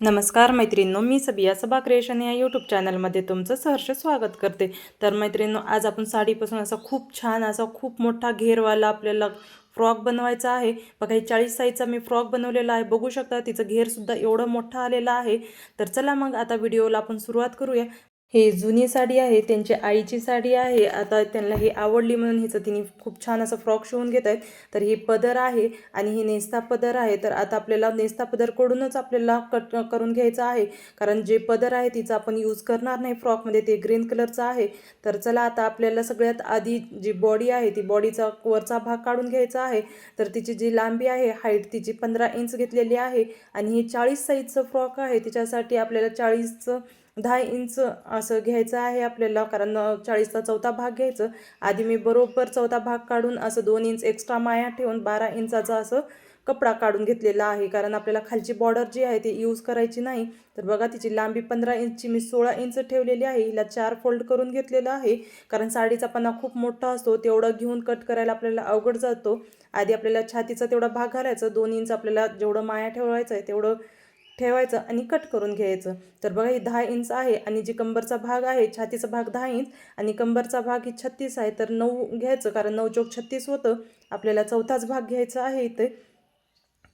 नमस्कार मैत्रिणींनो मी सबिया सबा क्रिएशन या यूट्यूब चॅनलमध्ये तुमचं सहर्ष स्वागत करते. तर मैत्रिणींनो आज आपण साडीपासून असा खूप छान असा खूप मोठा घेरवाला आपल्याला फ्रॉक बनवायचा आहे. बघा हे चाळीस साईजचा मी फ्रॉक बनवलेला आहे. बघू शकता तिचं घेरसुद्धा एवढं मोठं आलेलं आहे. तर चला मग आता व्हिडिओला आपण सुरुवात करूया. हे जुनी साडी आहे त्यांची आईची साडी आहे. आता त्यांना हे आवडली म्हणून हिचं तिने खूप छान असं फ्रॉक शिवून घेत आहेत. तर ही पदर आहे आणि ही नेस्ता पदर आहे. तर आता आपल्याला नेस्ता पदरकडूनच आपल्याला कट करून घ्यायचं आहे. कारण जे पदर आहे तिचं आपण यूज करणार नाही फ्रॉकमध्ये ते ग्रीन कलरचं आहे. तर चला आता आपल्याला सगळ्यात आधी जी बॉडी आहे ती बॉडीचा वरचा भाग काढून घ्यायचा आहे. तर तिची जी लांबी आहे हाईट तिची पंधरा इंच घेतलेली आहे. आणि हे चाळीस साईजचं फ्रॉक आहे. तिच्यासाठी आपल्याला चाळीसचं दहा इंच असं घ्यायचं आहे आपल्याला कारण चाळीसचा चौथा भाग घ्यायचं. आधी मी बरोबर चौथा भाग काढून असं दोन इंच एक्स्ट्रा माया ठेवून बारा इंचाचा असं कपडा काढून घेतलेला आहे. कारण आपल्याला खालची बॉर्डर जी आहे ती यूज करायची नाही. तर बघा तिची लांबी पंधरा इंचची मी सोळा इंच ठेवलेली आहे. हिला चार फोल्ड करून घेतलेलं आहे. कारण साडीचा पन्ना खूप मोठा असतो तेवढं घेऊन कट करायला आपल्याला अवघड जातो. आधी आपल्याला छातीचा तेवढा भाग घालायचा. दोन इंच आपल्याला जेवढं माया ठेवायचं आहे तेवढं ठेवायचं आणि कट करून घ्यायचं. तर बघा ही दहा इंच आहे आणि जी कंबरचा भाग आहे छातीचा भाग दहा इंच आणि कंबरचा भाग ही छत्तीस आहे. तर नऊ घ्यायचं कारण नऊ चौक छत्तीस होतं. आपल्याला चौथाच भाग घ्यायचा आहे इथे.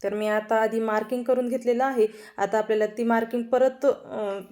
तर मी आता आधी मार्किंग करून घेतलेलं आहे. आता आपल्याला ती मार्किंग परत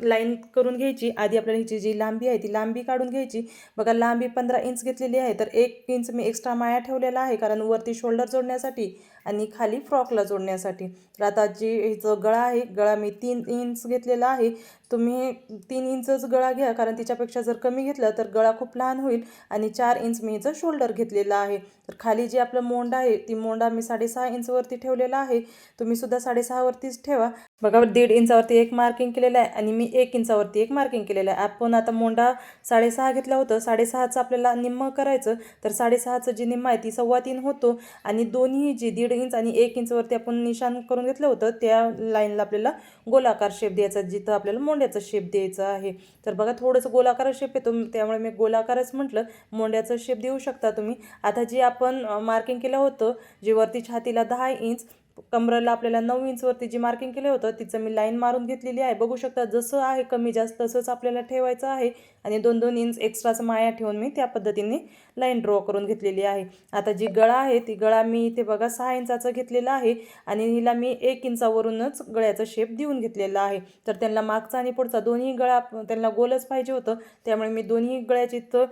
लाईन करून घ्यायची. आधी आपल्याला हिची जी लांबी आहे ती लांबी काढून घ्यायची. बघा लांबी पंधरा इंच घेतलेली आहे. तर एक इंच मी एक्स्ट्रा माया ठेवलेला आहे कारण वरती शोल्डर जोडण्यासाठी आणि खाली फ्रॉकला जोडण्यासाठी. तर आता जी हिचं गळा आहे गळा मी तीन इंच घेतलेला आहे. तुम्ही तीन इंचच गळा घ्या कारण तिच्यापेक्षा जर कमी घेतलं तर गळा खूप लहान होईल. आणि चार इंच मी हिचं शोल्डर घेतलेलं आहे. तर खाली जी आपलं मोंड आहे ती मोंडा मी साडेसहा इंचवरती ठेवलेला आहे. तुम्ही सुद्धा साडेसहावरतीच ठेवा. बघा दीड इंचावरती एक मार्किंग केलेलं आहे आणि मी एक इंचावरती एक मार्किंग केलेलं आहे. आपण आता मोंडा साडेसहा घेतला होतं. साडेसहाचं आपल्याला निम्म करायचं. तर साडेसहाचं जी निम्म आहे ती सव्वा तीन होतो. आणि दोन्ही जी दीड इंच आणि एक इंचवरती आपण निशाण करून घेतलं होतं त्या लाईनला आपल्याला गोलाकार शेप द्यायचा जिथं आपल्याला मोंड्याचा शेप द्यायचा आहे. तर बघा थोडंसं गोलाकार शेप येतो. त्यामुळे मी गोलाकारच म्हटलं. मोंड्याचं शेप देऊ शकता तुम्ही. आता जे आपण मार्किंग केलं होतं जे वरती छातीला दहा इंच कमरेला आपल्याला नऊ इंचवरती जी मार्किंग केलं होतं तिचं मी लाईन मारून घेतलेली आहे. बघू शकता जसं आहे कमी जास्त तसंच आपल्याला ठेवायचं आहे. आणि दोन दोन इंच एक्स्ट्राचं माया ठेवून मी त्या पद्धतीने लाईन ड्रॉ करून घेतलेली आहे. आता जी गळा आहे ती गळा मी इथे बघा सहा इंचाचं घेतलेलं आहे. आणि हिला मी एक इंचावरूनच गळ्याचा शेप देऊन घेतलेला आहे. तर त्यांना मागचा आणि पुढचा दोन्ही गळा त्यांना गोलच पाहिजे होतं. त्यामुळे मी दोन्ही गळ्याची इथं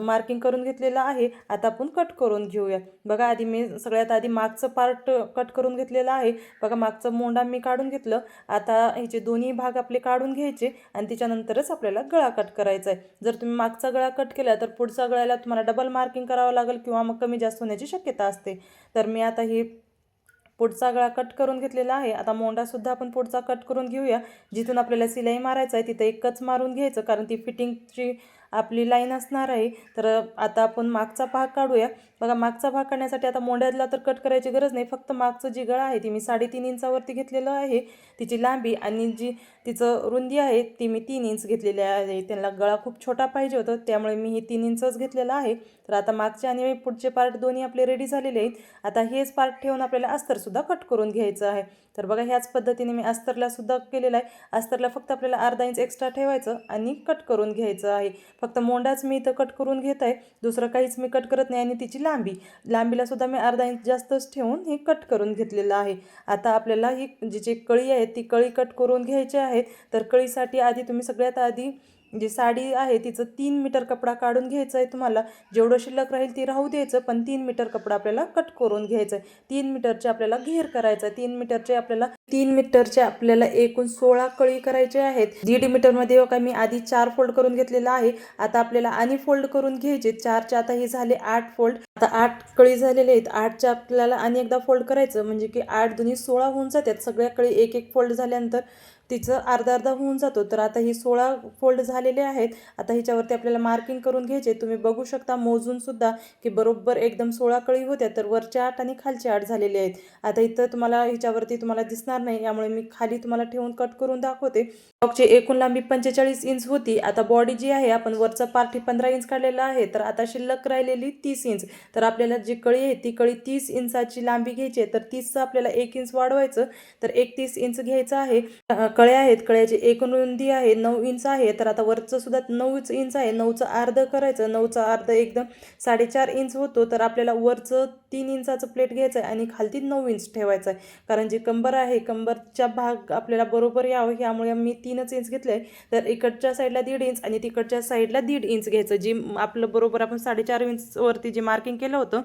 मार्किंग करून घेतलेलं आहे. आता आपण कट करून घेऊया बघा आधी मी सगळ्यात आधी मागचं पार्ट कट uh, करून घेतलेलं आहे. बघा मागचं मोंडा मी काढून घेतलं. आता ह्याचे दोन्ही भाग आपले काढून घ्यायचे आणि त्याच्यानंतरच आपल्याला गळा कट करायचा आहे जर तुम्ही मागचा गळा कट केला तर पुढचा गळ्याला तुम्हाला डबल मार्किंग करावं लागेल किंवा मग कमी जास्त होण्याची शक्यता असते. तर मी आता ही पुढचा गळा कट करून घेतलेला आहे. आता मोंडासुद्धा आपण पुढचा कट करून घेऊया. जिथून आपल्याला सिलाई मारायचं आहे तिथं एकच मारून घ्यायचं कारण ती फिटिंगची आपली लाईन असणार आहे. तर आता आपण मागचा भाग काढूया. बघा मागचा भाग काढण्यासाठी आता मोंड्यातला तर कट करायची गरज नाही. फक्त मागचं जी गळा आहे ती मी साडेतीन इंचावरती घेतलेलं आहे. तिची लांबी आणि जी तिचं रुंदी आहे ती मी तीन इंच घेतलेली आहे. त्यांना गळा खूप छोटा पाहिजे होतं त्यामुळे मी हे तीन इंचच घेतलेलं आहे. तर आता मागचे आणि पुढचे पार्ट दोन्ही आपले रेडी झालेले आहेत. आता हेच पार्ट ठेवून आपल्याला अस्तरसुद्धा कट करून घ्यायचं आहे. तर बघा ह्याच पद्धतीने मी अस्तरला सुद्धा केलेलं आहे. अस्तरला फक्त आपल्याला अर्धा इंच एक्स्ट्रा ठेवायचं आणि कट करून घ्यायचं आहे. फक्त मोंडाच मी इथं कट करून घेत आहे. दुसरं काहीच मी कट करत नाही आणि तिची लांबी. लांबीला सुद्धा मी अर्धा इंच जास्तच ठेवून हे कट करून घेतलेलं आहे. आता आपल्याला ही जी जी कळी आहे ती कळी कट करून घ्यायची आहे. तर कळीसाठी आधी तुम्ही सगळ्यात आधी जी साडी आहे तिचं तीन मीटर कपडा काढून घ्यायचं आहे तुम्हाला. जेवढं शिल्लक राहील ती राहू द्यायचं पण तीन मीटर कपडा आपल्याला कट करून घ्यायचं आहे तीन मीटरचे आपल्याला घेर करायचं आहे तीन मीटरचे आपल्याला तीन मीटरचे आपल्याला एकूण सोळा कळी करायचे आहेत. दीड मीटरमध्ये का मी आधी चार फोल्ड करून घेतलेला आहे. आता आपल्याला आणि फोल्ड करून घ्यायचे. चारचे आता हे झाले आठ फोल्ड आता आठ कळी झालेले आहेत. आठच्या आपल्याला आणि एकदा फोल्ड करायचं. म्हणजे की आठ दोन्ही सोळा होऊन जातात. सगळ्या कळी एक एक फोल्ड झाल्यानंतर तिचं अर्धा अर्धा होऊन जातो. तर आता ही सोळा फोल्ड झालेले आहेत. आता ह्याच्यावरती आपल्याला मार्किंग करून घ्यायचे. तुम्ही बघू शकता मोजूनसुद्धा की बरोबर एकदम सोळा कळी होत्या तर वरच्या आठ आणि खालच्या आठ झालेले आहेत. आता इथं तुम्हाला ह्याच्यावरती तुम्हाला दिसणार नाही. यामुळे मी खाली तुम्हाला ठेवून कट करून दाखवते. फ्रॉकची एकूण लांबी पंचेचाळीस इंच होती. आता बॉडी जी आहे आपण वरचा पार्टी पंधरा इंच काढलेला आहे. तर आता शिल्लक राहिलेली तीस इंच तर आपल्याला जी कळी आहे ती कळी तीस इंचाची लांबी घ्यायची आहे. तर तीसचं आपल्याला एक इंच वाढवायचं. तर एकतीस इंच घ्यायचं आहे. कळे कळ्या आहेत कळ्याची एकूण रुंदी आहे नऊ इंच आहे. तर आता वरचं सुद्धा नऊच इंच आहे. नऊचं अर्ध करायचं. नऊचं अर्ध एकदम साडेचार इंच होतो. तर आपल्याला वरचं तीन इंचाचं प्लेट घ्यायचं आहे आणि खालती नऊ इंच ठेवायचं आहे. कारण जी कंबर आहे कंबरचा भाग आपल्याला बरोबर यावं ह्यामुळे मी तीनच इंच घेतले तर इकडच्या साईडला दीड इंच आणि तिकडच्या साईडला दीड इंच घ्यायचं. जी आपलं बरोबर आपण साडेचार इंचवरती जे मार्किंग केलं होतं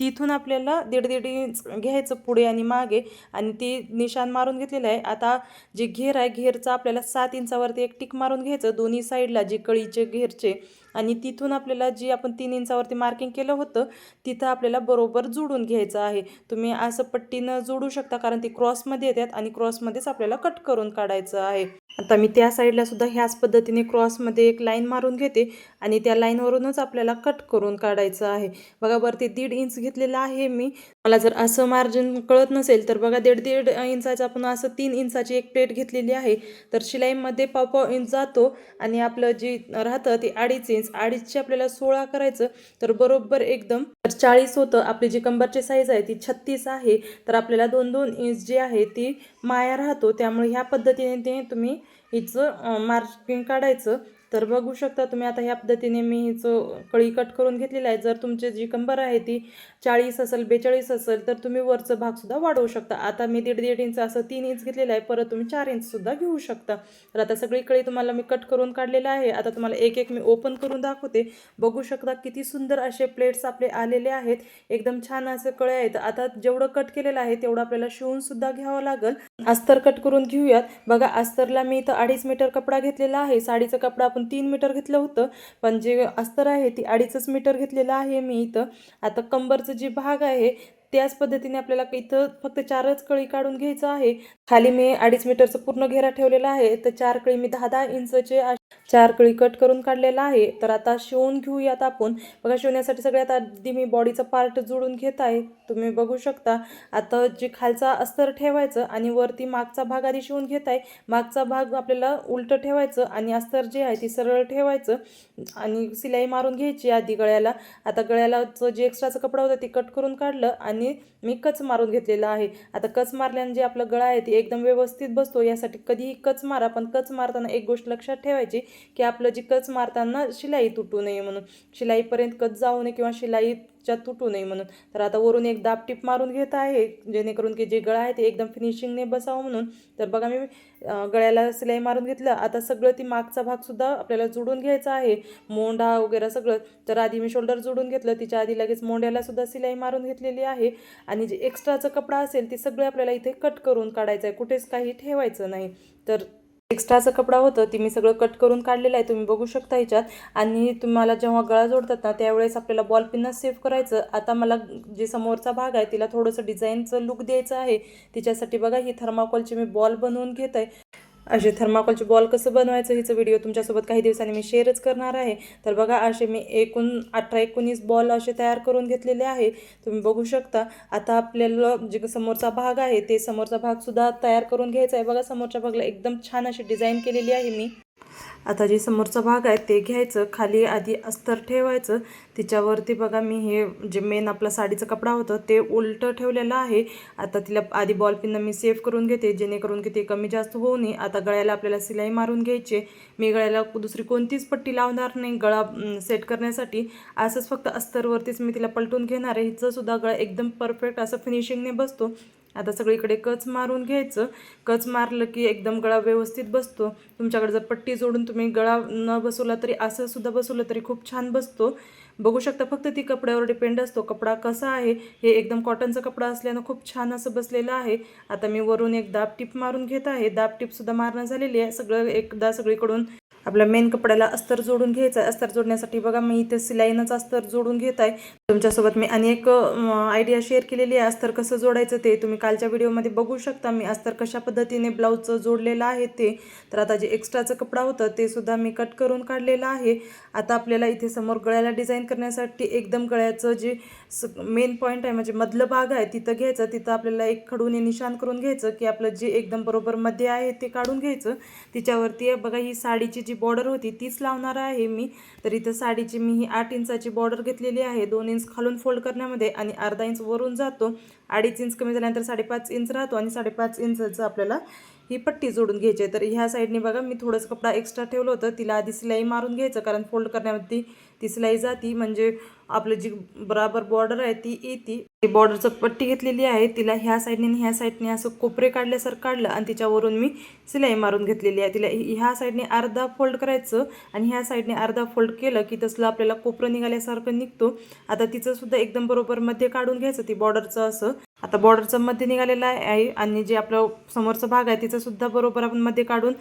तिथून आपल्याला दीड दीड इंच घ्यायचं पुढे आणि मागे. आणि ती निशाण मारून घेतलेलं आहे. आता जे घेर आहे घेरचा आपल्याला सात इंचावरती एक टिक मारून घ्यायचं. दोन्ही साईडला जे कळीचे घेरचे आणि तिथून आपल्याला जी आपण तीन इंचावरती मार्किंग केलं होतं तिथं आपल्याला बरोबर जोडून घ्यायचं आहे. तुम्ही असं पट्टीनं जोडू शकता कारण ती क्रॉसमध्ये येतात आणि क्रॉसमध्येच आपल्याला कट करून काढायचं आहे. आता मी त्या साईडला सुद्धा ह्याच पद्धतीने क्रॉसमध्ये एक लाईन मारून घेते आणि त्या लाईनवरूनच आपल्याला कट करून काढायचं आहे. बघा वरती दीड इंच घेतलेलं आहे मी. मला जर असं मार्जिन कळत नसेल तर बघा दीड दीड इंचाचं आपण असं तीन इंचाची एक प्लेट घेतलेली आहे. तर शिलाईमध्ये पाव पाव इंच जातो आणि आपलं जी राहतं ते अडीच इंच. अडीचचे आपल्याला सोळा करायचं तर बरोबर एकदम तर चाळीस होतं आपली जी कंबरची साईज आहे ती छत्तीस आहे. तर आपल्याला दोन दोन इंच जी आहे ती माया राहतो. त्यामुळे ह्या पद्धतीने ते तुम्ही हिचं मार्किंग काढायचं. तर बघू शकता तुम्ही आता ह्या पद्धतीने मी हिचं कळी कट करून घेतलेलं आहे जर तुमची जी कंबर आहे ती चाळीस असेल बेचाळीस असेल तर तुम्ही वरचं भागसुद्धा वाढवू शकता. आता मी दीड दीड इंच असं तीन इंच घेतलेलं आहे परत तुम्ही चार इंचसुद्धा घेऊ शकता. तर आता सगळी कळी तुम्हाला मी कट करून काढलेलं आहे. आता तुम्हाला एक एक मी ओपन करून दाखवते. बघू शकता किती सुंदर असे प्लेट्स आपले आलेले आहेत. एकदम छान असे कळे आहेत. आता जेवढं कट केलेलं आहे तेवढं आपल्याला शिवूनसुद्धा घ्यावं लागेल. अस्तर कट करून घेऊयात. बघा अस्तरला मी इथं अडीच मीटर कपडा घेतलेला आहे. साडीचा कपडा आपण तीन मीटर घेतलं होतं पण जे अस्तर आहे ती अडीचच मीटर घेतलेलं आहे मी इथं. आता कंबरचं जे भाग आहे त्याच पद्धतीने आपल्याला इथं फक्त चारच कळी काढून घ्यायचं आहे. खाली मी अडीच मीटरचं पूर्ण घेरा ठेवलेला आहे तर चार कळी मी दहा दहा इंचचे चार कळी कट करून काढलेला आहे. तर आता शिवून घेऊयात आपण. बघा शिवण्यासाठी सगळ्यात आधी मी बॉडीचा पार्ट जोडून घेत आहे. तुम्ही बघू शकता. आता जे खालचा अस्तर ठेवायचं आणि वरती मागचा भाग आधी शिवून घेत आहे. मागचा भाग आपल्याला उलटं ठेवायचं आणि अस्तर जे आहे ती सरळ ठेवायचं आणि सिलाई मारून घ्यायची आधी गळ्याला. आता गळ्यालाचं जे एक्स्ट्राचं कपडा होता ते कट करून काढलं आणि मी कच मारून घेतलेला आहे. आता कच मारल्याने जे आपलं गळा आहे ती एकदम व्यवस्थित बसतो. यासाठी कधीही कच मारा पण कच मारताना एक गोष्ट लक्षात ठेवायची की आपलं जी कच मारताना शिलाई तुटू नये म्हणून. शिलाईपर्यंत कच जाऊ नये किंवा शिलाईच्या तुटू नये म्हणून. तर आता वरून एक दाब टिप मारून घेत आहे जेणेकरून की जे गळा आहे ते एकदम फिनिशिंगने बसावं म्हणून. तर बघा मी गळ्याला सिलाई मारून घेतलं. आता सगळं ती मागचा भागसुद्धा आपल्याला जुडून घ्यायचा आहे. मोंढा वगैरे सगळं. तर आधी मी शोल्डर जुडून घेतलं. तिच्या आधी लगेच मोंढ्याला सुद्धा सिलाई मारून घेतलेली आहे. आणि जे एक्स्ट्राचं कपडा असेल ते सगळं आपल्याला इथे कट करून काढायचं आहे. कुठेच काही ठेवायचं नाही. तर एक्स्ट्राचं कपडा होतं ते मी सगळं कट करून काढलेलं आहे तुम्ही बघू शकता ह्याच्यात. आणि तुम्हाला जेव्हा गळा जोडतात ना त्यावेळेस आपल्याला बॉल पिनच सेव्ह करायचं. आता मला जे समोरचा भाग आहे तिला थोडंसं डिझाईनचं लुक द्यायचं आहे. तिच्यासाठी बघा ही थर्माकोलचे मी बॉल बनवून घेत आहे असे थर्माकोलचे बॉल कसं बनवायचं हिचं व्हिडिओ तुमच्यासोबत काही दिवसांनी मी शेअरच करणार आहे. तर बघा असे मी एकूण अठरा एकोणीस बॉल असे तयार करून घेतलेले आहे तुम्ही बघू शकता आता आपल्याला जे समोरचा भाग आहे ते समोरचा भागसुद्धा तयार करून घ्यायचा आहे. बघा समोरच्या भागला एकदम छान अशी डिझाईन केलेली आहे मी. आता जे समोरचा भाग आहे ते घ्यायचं खाली आधी अस्तर ठेवायचं. तिच्यावरती बघा मी हे जे मेन आपला साडीचं कपडा होतं ते उलटं ठेवलेलं आहे. आता तिला आधी बॉल पिननं मी सेफ करून घेते जेणेकरून की ते कमी जास्त होऊ नये. आता गळ्याला आपल्याला सिलाई मारून घ्यायची मी गळ्याला दुसरी कोणतीच पट्टी लावणार नाही गळा सेट करण्यासाठी. असंच फक्त अस्तरवरतीच मी तिला पलटून घेणार आहे. हिचंसुद्धा गळा एकदम परफेक्ट असं फिनिशिंगने बसतो. आता सगळीकडे कच मारून घ्यायचं. कच मारलं की एकदम गळा व्यवस्थित बसतो. तुमच्याकडे जर पट्टी जोडून तुम्ही गळा न बसवला तरी असं सुद्धा बसवलं तरी खूप छान बसतो. बघू शकता फक्त ती कपड्यावर डिपेंड असतो कपडा कसा आहे? हे एकदम कॉटनचा कपडा असल्यानं खूप छान असं बसलेलं आहे. आता मी वरून एक दाब टीप मारून घेत आहे. दाब टीपसुद्धा मारणं झालेली आहे. सगळं एकदा सगळीकडून आपल्या मेन कपड्याला अस्तर जोडून घ्यायचं आहे अस्तर जोडण्यासाठी बघा मी इथे सिलाईनच अस्तर जोडून घेत आहे. तुमच्यासोबत मी अनेक आयडिया शेअर केलेली आहे. अस्तर कसं जोडायचं ते तुम्ही कालच्या व्हिडिओमध्ये बघू शकता. मी अस्तर कशा पद्धतीने ब्लाऊजचं जोडलेलं आहे ते. तर आता जे एक्स्ट्राचं कपडा होतं ते सुद्धा मी कट करून काढलेलं आहे. आता आपल्याला इथे समोर गळ्याला डिझाईन करण्यासाठी एकदम गळ्याचं जे मेन पॉईंट आहे म्हणजे मधलं भाग आहे तिथं घ्यायचं. तिथं आपल्याला एक खडूने निशाण करून घ्यायचं की आपलं जे एकदम बरोबर मध्ये आहे ते काढून घ्यायचं. तिच्यावरती बघा ही साडीची जी बॉर्डर होती तीच लावणार आहे मी. तर इथं साडीची मी ही आठ इंचाची बॉर्डर घेतलेली आहे. दोन इंच खालून फोल्ड करण्यामध्ये आणि अर्धा इंच वरून जातो. अडीच इंच कमी झाल्यानंतर साडेपाच इंच राहतो आणि साडेपाच इंचचं आपल्याला ही पट्टी जोडून घ्यायची आहे. तर ह्या साईडने बघा मी थोडंसं कपडा एक्स्ट्रा ठेवलं होतं. तिला आधी सिलाई मारून घ्यायचं कारण फोल्ड करण्यामध्ये ती सिलाई जाती. म्हणजे आपलं जी बराबर बॉर्डर आहे ती येते. बॉर्डरचं पट्टी घेतलेली आहे. तिला ह्या साईडने आणि ह्या साईडने असं कोपरे काढल्यासारखं काढलं आणि तिच्यावरून मी सिलाई मारून घेतलेली आहे. तिला ह्या साईडने अर्धा फोल्ड करायचं आणि ह्या साईडने अर्धा फोल्ड केलं की तसलं आपल्याला कोपरं निघाल्यासारखं निघतो. आता तिचं सुद्धा एकदम बरोबर मध्ये काढून घ्यायचं. ती बॉर्डरचं असं आता बॉर्डरचं मध्ये निघालेलं आहे आणि जे आपलं समोरचा भाग आहे तिचासुद्धा बरोबर आपण मध्ये काढून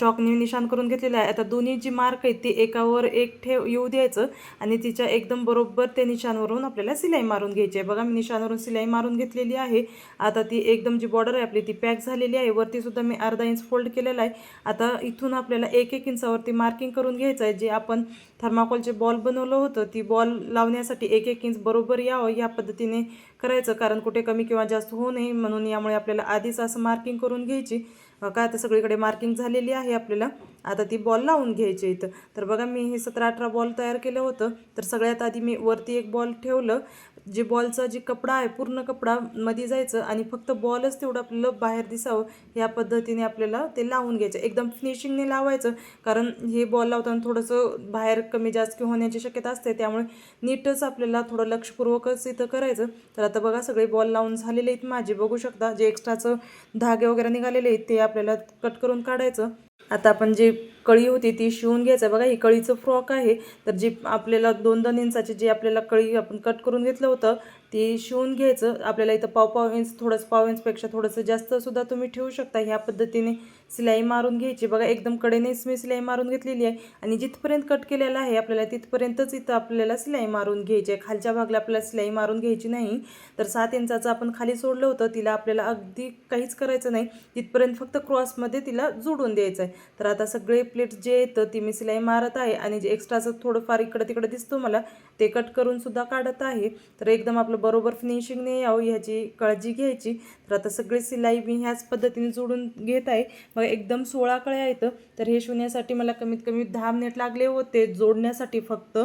चॉकने निशान करून घेतलेलं आहे. आता दोन्ही जी मार्क आहेत ती एकावर एक ठेव येऊ द्यायचं आणि तिच्या एकदम बरोबर ते निशाणवरून आपल्याला सिलाई मारून घ्यायची आहे. बघा मी निशाणवरून सिलाई मारून घेतलेली आहे. आता ती एकदम जी बॉर्डर आहे आपली ती पॅक झालेली आहे. वरती सुद्धा मी अर्धा इंच फोल्ड केलेला आहे. आता इथून आपल्याला एक एक इंचावरती मार्किंग करून घ्यायचं आहे जे आपण थर्माकोलचे बॉल बनवलं होतं. ती बॉल लावण्यासाठी एक एक इंच बरोबर यावं या पद्धतीने करायचं. कारण कुठे कमी किंवा जास्त होऊ नये म्हणून यामुळे आपल्याला आधीच असं मार्किंग करून घ्यायची. काय आता सगळीकडे मार्किंग झालेली आहे आपल्याला. आता ती बॉल लावून घ्यायची इथं. तर बघा मी हे सतरा अठरा बॉल तयार केलं होतं. तर सगळ्यात आधी मी वरती एक बॉल ठेवलं. जे बॉलचा जे कपडा आहे पूर्ण कपडा मध्ये जायचं आणि फक्त बॉलच तेवढं आपल्याला बाहेर दिसावं या पद्धतीने आपल्याला ते लावून घ्यायचं. एकदम फिनिशिंगने लावायचं कारण हे बॉल लावताना थोडंसं बाहेर कमी जास्त होण्याची शक्यता असते त्यामुळे नीटच आपल्याला थोडं लक्षपूर्वकच इथं करायचं. तर आता बघा सगळे बॉल लावून झालेले आहेत माझे. बघू शकता जे एक्स्ट्राचं धागे वगैरे निघालेले आहेत ते आपल्याला कट करून काढायचं. आता आपण जी कळी होती ती शिवून घ्यायचं. बघा ही कळीचं फ्रॉक आहे. तर जी आपल्याला दोन दोन इंचाची जी आपल्याला कळी आपण कट करून घेतलं होतं ते शिवून घ्यायचं. आपल्याला इथं पाव पाव इंच थोडंसं पाव इंचपेक्षा थोडंसं जास्तसुद्धा तुम्ही ठेवू शकता. ह्या पद्धतीने सिलाई मारून घ्यायची. बघा एकदम कडेनेच मी सिलाई मारून घेतलेली आहे. आणि जिथपर्यंत कट केलेलं आहे आपल्याला तिथपर्यंतच इथं आपल्याला सिलाई मारून घ्यायची आहे. खालच्या भागला आपल्याला सिलाई मारून घ्यायची नाही. तर सात इंचाचं आपण खाली सोडलं होतं. तिला आपल्याला अगदी काहीच करायचं नाही. तिथपर्यंत फक्त क्रॉसमध्ये तिला जोडून द्यायचं आहे. तर आता सगळे प्लेट जे येतं ती मी सिलाई मारत आहे. आणि जे एक्स्ट्राचं थोडंफार इकडं तिकडं दिसतो मला ते कट करून सुद्धा काढत आहे. तर एकदम आपलं बरोबर फिनिशिंगने यावं ह्याची काळजी घ्यायची. तर आता सगळी सिलाई मी ह्याच पद्धतीने जोडून घेत आहे. मग एकदम सोळा कळ्या येतं तर हे शिवण्यासाठी मला कमीत कमी दहा मिनिट लागले होते जोडण्यासाठी फक्त.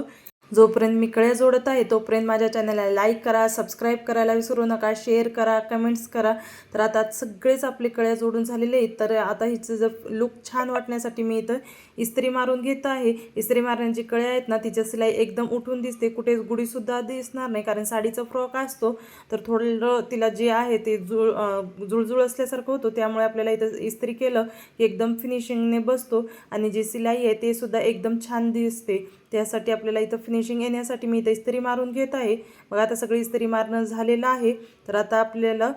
जोपर्यंत मी कळ्या जोडत आहे तोपर्यंत माझ्या चॅनलला लाईक करा सबस्क्राईब करायला विसरू नका शेअर करा कमेंट्स करा. तर आता सगळेच आपले कळ्या जोडून झालेले आहेत. तर आता हिचं जर लुक छान वाटण्यासाठी मी इथं इस्त्री मारून घेत आहे. इस्त्री मारण्याची कळे आहेत ना तिच्या सिलाई एकदम उठून दिसते. कुठे गुढीसुद्धा दिसणार नाही कारण साडीचा फ्रॉक असतो. तर थोडं तिला जे आहे ते जुळ जुळजुळ असल्यासारखं होतं. त्यामुळे आपल्याला इथं इस्त्री केलं की एकदम फिनिशिंगने बसतो. आणि जी सिलाई आहे ते सुद्धा एकदम छान दिसते. त्यासाठी आपल्याला इथं फिनिशिंग येण्यासाठी मी इथं इस्त्री मारून घेत आहे. मग आता सगळी इस्त्री मारणं झालेलं आहे. तर आता आपल्याला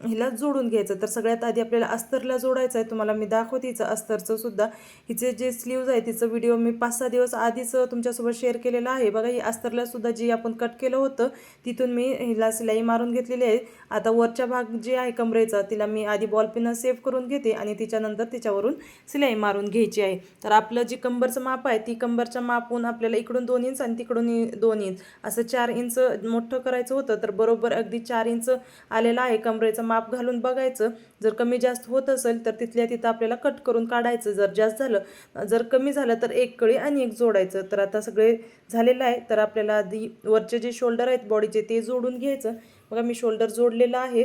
हिला जोडून घ्यायचं. तर सगळ्यात आधी आपल्याला अस्तरला जोडायचं आहे. तुम्हाला मी दाखवते हिचं अस्तरचं सुद्धा. हिचे जे स्लीव्ज आहे तिचं व्हिडिओ मी पाच सहा दिवस आधीच तुमच्यासोबत शेअर केलेला आहे. बघा ही अस्तरला सुद्धा जी आपण कट केलं होतं तिथून मी हिला सिलाई मारून घेतलेली आहे. आता वरच्या भाग जे आहे कमरेचा तिला मी आधी बॉल पिनं सेव्ह करून घेते आणि तिच्यानंतर तिच्यावरून सिलाई मारून घ्यायची आहे. तर आपलं जी कंबरचं माप आहे ती कंबरच्या मापून आपल्याला इकडून दोन इंच आणि तिकडून दोन इंच असं चार इंच मोठं करायचं होतं तर बरोबर अगदी चार इंच आलेलं आहे कमरेचं माप घालून बघायचं. जर कमी जास्त होत असेल तर तिथल्या तिथं आपल्याला कट करून काढायचं. जर जास्त झालं जर कमी झालं तर एक कळी आणि एक जोडायचं. तर आता सगळे झालेलं आहे. तर आपल्याला आधी वरचे जे शोल्डर आहेत बॉडीचे ते जोडून घ्यायचं. बघा मी शोल्डर जोडलेलं आहे.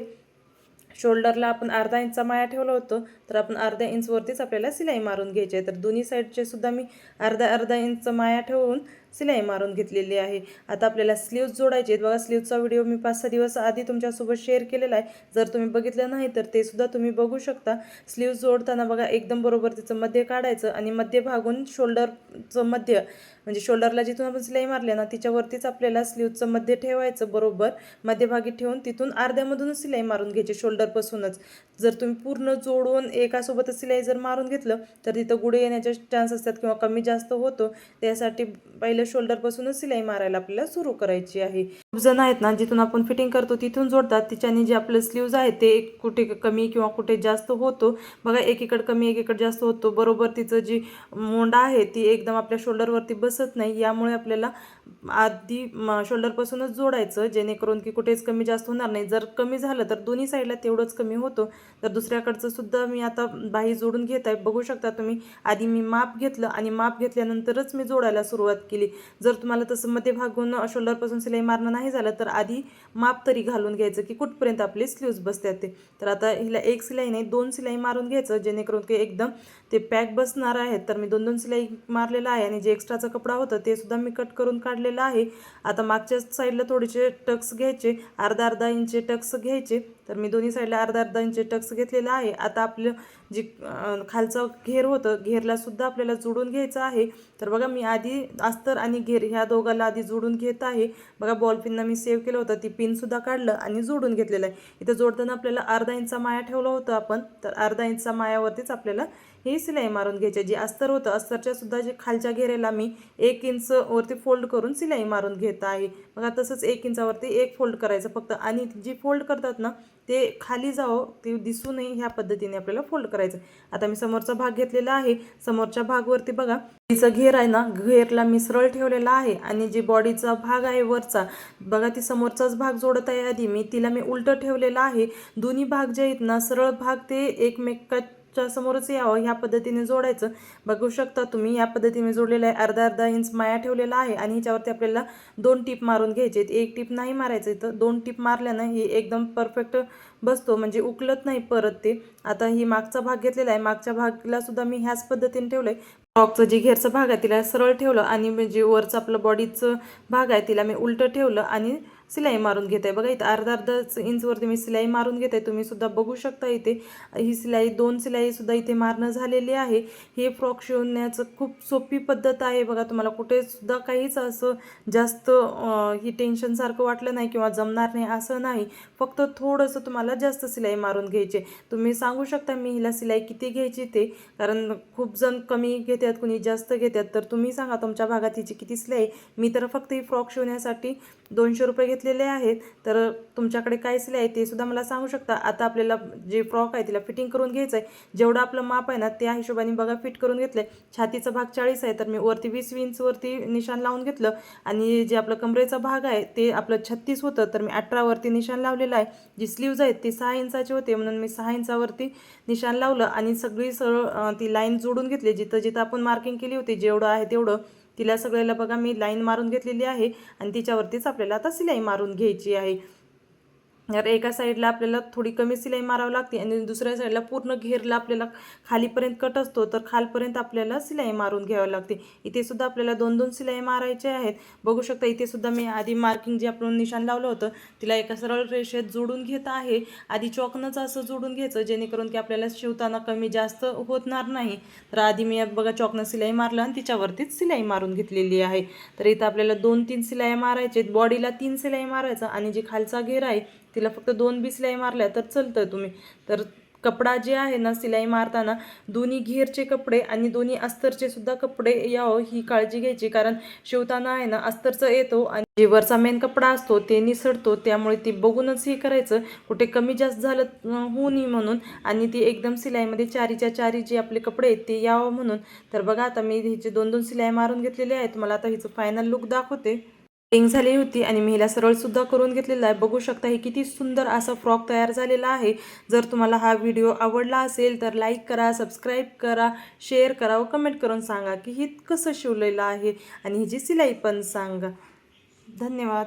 शोल्डरला आपण अर्धा इंचचा माया ठेवला होतं. तर आपण अर्ध्या इंचवरतीच आपल्याला सिलाई मारून घ्यायची आहे. तर दोन्ही साईडचे सुद्धा मी अर्धा अर्धा इंच माया ठेवून सिलाई मारून घेतलेली आहे. आता आपल्याला स्लीव्ज जोडायचे आहेत. बघा स्लीवचा व्हिडिओ मी पाच सहा दिवस आधी तुमच्यासोबत शेअर केलेला आहे. जर तुम्ही बघितलं नाही तर ते सुद्धा तुम्ही बघू शकता. स्लीव जोडताना बघा एकदम बरोबर तिचं मध्ये काढायचं आणि मध्य भागून शोल्डरचं मध्य म्हणजे शोल्डरला जिथून आपण सिलाई मारली ना तिच्यावरतीच आपल्याला स्लीवचं मध्य ठेवायचं बरोबर. मध्यभागी ठेवून तिथून अर्ध्यामधूनच सिलाई मारून घ्यायची शोल्डरपासूनच जर तुम्ही पूर्ण जोडून एकासोबतच सिलाई जर मारून घेतलं तर तिथं गुडे येण्याचे चान्स असतात किंवा कमी जास्त होतो. त्यासाठी पहिलं शोल्डरपासूनच सिलाई मारायला आपल्याला सुरू करायची आहे. खूप जण आहेत ना जिथून आपण फिटिंग करतो तिथून जोडतात. तिच्याने जे आपलं स्लीव्ज आहेत ते एक कुठे कमी किंवा कुठे जास्त होतो. बघा एकीकडे कमी एकीकडे जास्त होतो. बरोबर तिचं जी मोंडा आहे ती एकदम आपल्या शोल्डरवरती बसत नाही. यामुळे आपल्याला आधी शोल्डरपासूनच जोडायचं जेणेकरून की कुठेच कमी जास्त होणार नाही. जर कमी झालं तर दोन्ही साईडला तेवढंच कमी होतो. तर दुसऱ्याकडचं सुद्धा मी आता बाही जोडून घेत आहे. बघू शकता तुम्ही आधी मी माप घेतलं आणि माप घेतल्यानंतरच मी जोडायला सुरुवात केली. जर तुम्हाला तसं मध्ये भागून शोल्डरपासून सिलाई मारणं नाही झालं तर आधी माप तरी घालून घ्यायचं की कुठपर्यंत आपले स्लीव्ज बसतात ते. तर आता हिला एक सिलाई नाही दोन सिलाई मारून घ्यायचं जेणेकरून की एकदम ते पॅक बसणार आहेत तर मी दोन दोन सिलाई मारलेलं आहे आणि जे एक्स्ट्राचा कपडा होता ते सुद्धा मी कट करून काढलेलं आहे. आता मागच्या साईडला थोडेसे टक्स घ्यायचे. अर्धा अर्धा इंचे टक्स घ्यायचे. तर मी दोन्ही साईडला अर्धा अर्धा इंचे टक्स घेतलेला आहे. आता आपलं जी खालचं घेर होतं घेरलासुद्धा आपल्याला जुडून घ्यायचं आहे. तर बघा मी आधी अस्तर आणि घेर ह्या दोघाला आधी जोडून घेत आहे. बघा बॉल मी सेव्ह केलं होतं. ती पिनसुद्धा काढलं आणि जोडून घेतलेलं आहे. इथं जोडताना आपल्याला अर्धा इंचा माया ठेवला होता आपण. तर अर्धा इंचा मायावरतीच आपल्याला ही सिलाई मारून घ्यायची जी अस्तर होतं अस्तरच्या सुद्धा जे खालच्या घेरेला मी एक इंच वरती फोल्ड करून सिलाई मारून घेत आहे. बघा तसंच एक इंचावरती एक फोल्ड करायचं फक्त. आणि जी फोल्ड करतात ना ते खाली जावं ते दिसू नये ह्या पद्धतीने आपल्याला फोल्ड करायचं. आता मी समोरचा भाग घेतलेला आहे. समोरच्या भागवरती बघा तिचा घेर आहे ना घेरला मी सरळ ठेवलेला आहे आणि जी बॉडीचा भाग आहे वरचा बघा ती समोरचाच भाग जोडत आहे आधी. मी तिला मी उलटं ठेवलेला आहे. दोन्ही भाग जे आहेत ना सरळ भाग ते च्या समोरच यावं ह्या पद्धतीने जोडायचं. बघू शकता तुम्ही या पद्धतीने जोडलेलं आहे. अर्धा अर्धा इंच माया ठेवलेला आहे आणि ह्याच्यावरती आपल्याला दोन टीप मारून घ्यायचे आहेत. एक टीप नाही मारायचं तर दोन टीप मारल्यानं ही एकदम परफेक्ट बसतो म्हणजे उकलत नाही परत ते. आता ही मागचा भाग घेतलेला आहे. मागच्या भागला सुद्धा मी ह्याच पद्धतीने ठेवलं आहे फ्रॉकचं जे घेरचं भाग आहे तिला सरळ ठेवलं आणि म्हणजे वरचं आपलं बॉडीचं भाग आहे तिला मी उलटं ठेवलं आणि सिलाई मारून घेत आहे बघा इथं अर्धा अर्धाच इंचवरती मी सिलाई मारून घेत आहे तुम्ही सुद्धा बघू शकता इथे. ही सिलाई दोन सिलाईसुद्धा इथे मारणं झालेली आहे. हे फ्रॉक शिवण्याचं खूप सोपी पद्धत आहे. बघा तुम्हाला कुठेसुद्धा काहीच असं जास्त ही टेन्शनसारखं वाटलं नाही किंवा जमणार नाही असं नाही. फक्त थोडंसं तुम्हाला जास्त सिलाई मारून घ्यायचे. तुम्ही सांगू शकता मी हिला सिलाई किती घ्यायची ते. कारण खूप जण कमी घेतात कुणी जास्त घेतात. तर तुम्ही सांगा तुमच्या भागात हिची किती सिलाई मी तर फक्त ही फ्रॉक शिवण्यासाठी दोनशे रुपये घेतलेले आहेत तर तुमच्याकडे काय सिलाई आहे ते सुद्धा मला सांगू शकता. आता आपल्याला जे फ्रॉक आहे तिला फिटिंग करून घ्यायचं आहे जेवढं आपलं माप आहे ना त्या हिशोबाने बघा फिट करून घेतलं आहे छातीचा भाग चाळीस आहे तर मी वरती वीस इंचवरती निशाण लावून घेतलं. आणि जे आपलं कमरेचा भाग आहे ते आपलं छत्तीस होतं तर मी अठरावरती निशाण लावलेलं आहे. जी स्लीव्ज आहेत ते सहा इंचाचे होते म्हणून मी सहा इंचावरती निशाण लावलं. आणि सगळी सरळ ती लाईन जोडून घेतली. जिथं जिथं आपण मार्किंग केली होती जेवढं आहे तेवढं तिला सगळ्याला बघा मी लाईन मारून घेतलेली आहे आणि तिच्यावरतीच आपल्याला आता सिलाई मारून घ्यायची आहे. तर एका साईडला आपल्याला थोडी कमी सिलाई मारावी लागते आणि दुसऱ्या साईडला पूर्ण घेरला आपल्याला खालीपर्यंत कट असतो तर खालपर्यंत आपल्याला सिलाई मारून घ्यावी लागते. इथे सुद्धा आपल्याला दोन दोन सिलाई मारायचे आहेत. बघू शकता इथे सुद्धा मी आधी मार्किंग जे आपण निशाण लावलं होतं तिला एका सरळ रेषेत जोडून घेत आहे. आधी चॉकनंच असं जोडून घ्यायचं जेणेकरून की आपल्याला शिवताना कमी जास्त होणार नाही. तर आधी मी बघा चॉकनं सिलाई मारलं आणि तिच्यावरतीच सिलाई मारून घेतलेली आहे. तर इथं आपल्याला दोन तीन सिलाई मारायचे बॉडीला तीन सिलाई मारायचं आणि जे खालचा घेर आहे तिला फक्त दोन बी सिलाई मारल्या तर चालतं तुम्ही. तर कपडा जे आहे ना सिलाई मारताना दोन्ही घेरचे कपडे आणि दोन्ही अस्तरचे सुद्धा कपडे यावं ही काळजी घ्यायची. कारण शिवताना आहे ना अस्तरचं येतो आणि जे वरचा मेन कपडा असतो ते निसडतो त्यामुळे ती बघूनच हे करायचं. कुठे कमी जास्त झालं होऊ नये म्हणून आणि ती एकदम सिलाईमध्ये चारीच्या चारी जे आपले कपडे आहेत ते यावं म्हणून. तर बघा आता मी हिचे दोन दोन सिलाई मारून घेतलेले आहेत मला आता हिचं फायनल लुक दाखवते. फिटिंग झाली होती आणि मी हिला सरळ सुद्धा करून घेतलेला आहे. बघू शकता हे किती सुंदर असा फ्रॉक तयार झालेला आहे. जर तुम्हाला हा व्हिडिओ आवडला असेल तर लाईक करा सबस्क्राईब करा शेअर करा व कमेंट करून सांगा की हे कसं शिवलेलं आहे आणि हिची सिलाई पण सांगा. धन्यवाद.